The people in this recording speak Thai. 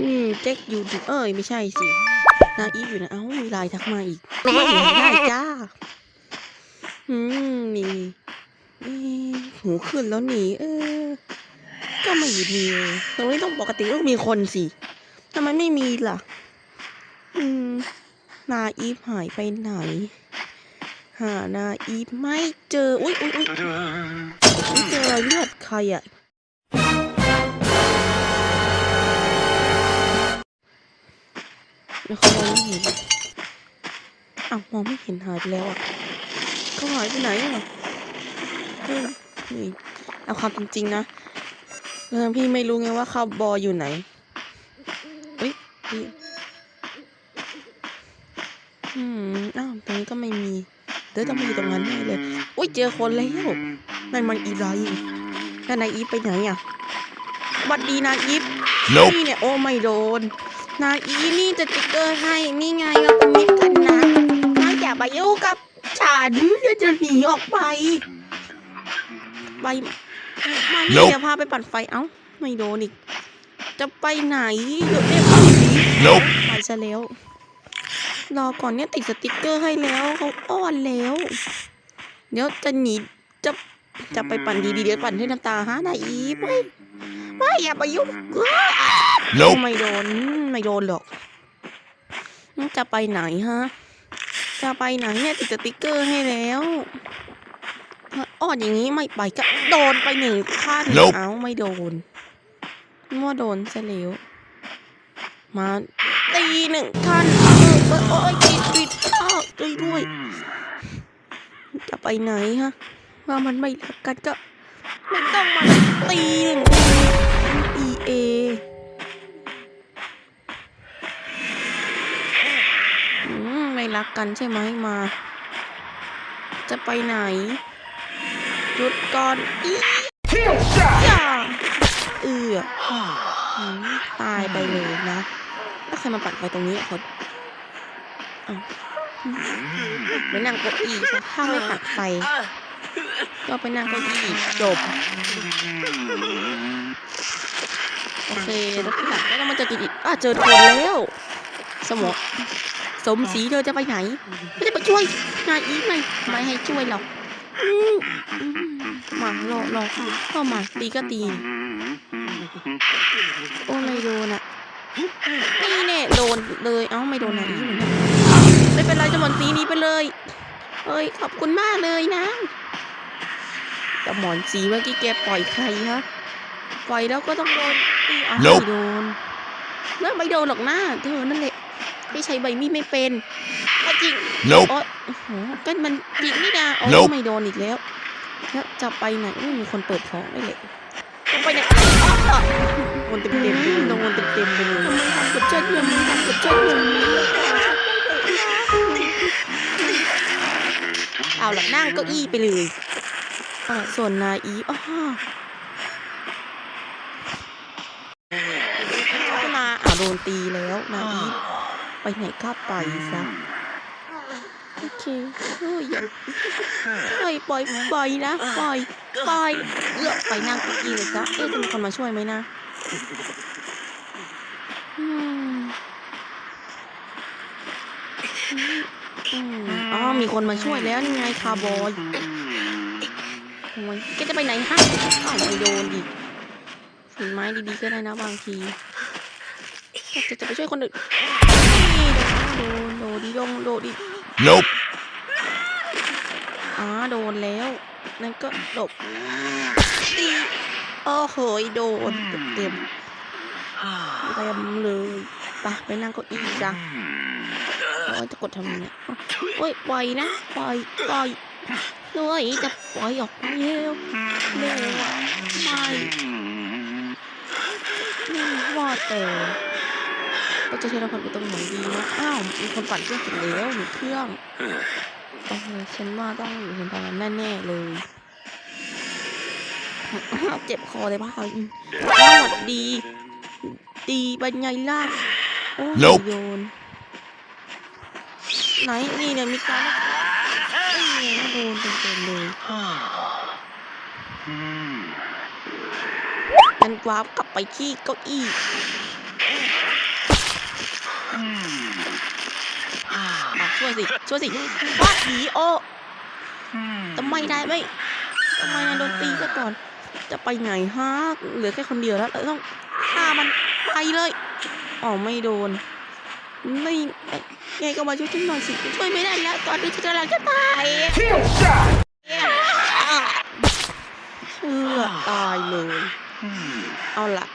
อืมเจ๊กอยู่ดิเอ้ยไม่ใช่สินาอีฟอยู่นะเอ้ามีลน์ทักมาอีกไม่เห็นได้จ้า อืมนี่นี่หูขึ้นแล้วหนีเออ ก็ไม่มีเลยตรงนี้ต้องปกติต้องมีคนสิทำไมไม่มีล่ะ อืม นาอีฟหายไปไหน หานาอีฟไม่เจอ อุ้ยอุ้ยอุ้ยไม่เจออยเลือดใครอะ แล้วเขามองไม่เห็นอ้าวมองไม่เห็นหายไปแล้วอะเขาหายไปไหนอะเฮ้ยนี่เอาความจริงๆนะเออพี่ไม่รู้ไงว่าคาวบออยู่ไหนเฮ้ยพี่อืมอ้าวตรงนี้ก็ไม่มีเดี๋ยวต้องไปอยู่ตรงนั้นแน่เลย อุ้ยเจอคนแล้วนั่นมันอีไรแล้วนายอีไปไหนอะ สวัสดีนายอีฟ Nope. นี่เนี่ยโอ้ไม่โดน นาอีนี่จะติ๊กเกอร์ให้นี่ไงเราเป็นมิตรกันนะนาอย่าไปยุ่งกับฉันเดี๋ยวจะหนีออกไปไปมานี่ Nope เดี๋ยวพาไปปั่นไฟเอ้าไม่โดนอีก จะไปไหนเดี๋ยวเรียกผี Nope ไปซะแล้วรอก่อนเนี่ยติดสติ๊กเกอร์ให้แล้วเขาอ้อนแล้ว เดี๋ยวจะหนีจะจะไปปั่นดีๆเดี๋ยวปั่นให้น้ำตาฮะนาอีไม่ ไม่อย่าไปยุ่ง Nope. ไม่โดนไม่โดนหรอก จะไปไหนฮะ จะไปไหนเนี่ยติดสติ๊กเกอร์ให้แล้วอ้อนอย่างนี้ไม่ไปก็โดนไปหนึ่งขั้น Nope เอ้าไม่โดนมั่วโดนซะแล้วมาตีหนึ่งขั้นเออเออโอ้ยปิดปิดอ้าวช่วยด้วย จะไปไหนฮะ ว่ามันไม่รักกันก็ไม่ต้องมาตีหนึ่ง E A อืมไม่รักกันใช่ไหมมา จะไปไหนหยุดก่อนอีอย่าเอือตายไปเลยนะแล้วใครมาปัดไฟตรงนี้อะคนอ้าวไปนั่งเก้าอี้ถ้าไม่ปัดไฟก็ไปนั่งเก้าอี้จบ เคแล้วที่หลังแล้วมันจะกินอีกอะเจอคนแล้ว สมองสมศรีเธอจะไปไหนไม่จะไปช่วยนายอีฟไหมไม่ให้ช่วยหรอกอืมอืมมารอรอเข้ามาตีก็ตี โอ้ไม่โดนอะนี่แน่โดนเลยเอ้าไม่โดนนายอีฟเหมือนกันไม่เป็นไรจะหมดสีนี้ไปเลยเอ้ยขอบคุณมากเลยนะแต่หมอนสีเมื่อกี้แกปล่อยใครฮะปล่อยแล้วก็ต้องโดน ตีอ้าวไม่ Nope โดนเมื่อไม่โดนหรอกนะเธอนั่นแหละที่ใช้ใบมีดไม่เป็นก็จริง Nope. โอ๊ยโอ้โหก็มันจริงนี่นะโอ้ Nope ไม่โดนอีกแล้วแล้วจะไปไหนอุ้ยมีคนเปิดท้องได้เลยจะไปไหนโดนเต็มเต็มๆไปเลยโดนเต็มเต็มๆไปเลยกดเช็ดเงินกดเช็ดเงินเอาหลักนั่งเก้าอี้ไปเลยอ่าส่วนนาอีอ้อนาอ่าโด นตีแล้วนาอีไปไหนก็ไปซะโอเคเฮ้ยอย่าเฮ้ยปล่อยปล่อยนะปล่อยปล่อยเลือกไปนั่งเก้าอี้เลยจ้ะเอ๊ะจะมีคนมาช่วยไหมนะอืมอืมอ๋อมีคนมาช่วยแล้วนี่ไงคาร์บอยโอ้ยแกจะไปไหนฮะอ้าวไม่โดนอีกฝีไม้ดีๆก็ได้นะบางที จะจะไปช่วยคนอื่นโดนโดนดีดงโดดดิ Nope. อ๋อโดนแล้วนั่นก็หลบตีโอ้โหยโดนเต็มเต็มเลยไปไปนั่งเก้าอี้จ้ะโอ้ยจะกดทำไมเนี่ยโอ้ยปล่อยนะปล่อยปล่อยด้วยจะปล่อยออกไปเร็วเร็วอะไม่นี่ว่าแต่ เราจะใช้ระเบิดไปตรงไหนดีนะอ้าวมีคนปั่นเครื่องเสร็จแล้วหนึ่งเครื่องโอ้โหฉันว่าต้องอยู่ตรงนั้นแน่ๆเลยเจ็บคอเลยป่ะอืมสวัสดี ดีเป็นไงล่ะโอ้ย Nope โยนไหนนี่เนี่ยมีการนี่โดนเต็มๆเลยกันกวาบกลับไปที่เก้าอี้ ช่วยสิช่วยสิฟาดผีโอทำไมได้ไหมทำไมนายโดนตีซะก่อน จะไปไหนฮะเหลือแค่คนเดียวแล้วเราต้องฆ่ามันไปเลยอ๋อไม่โดน ไม่ไงก็มาช่วยฉันหน่อยสิช่วยไม่ได้แล้ว ตอนนี้ฉันกำลังจะตายเชื่อตายเลย เอาล่ะ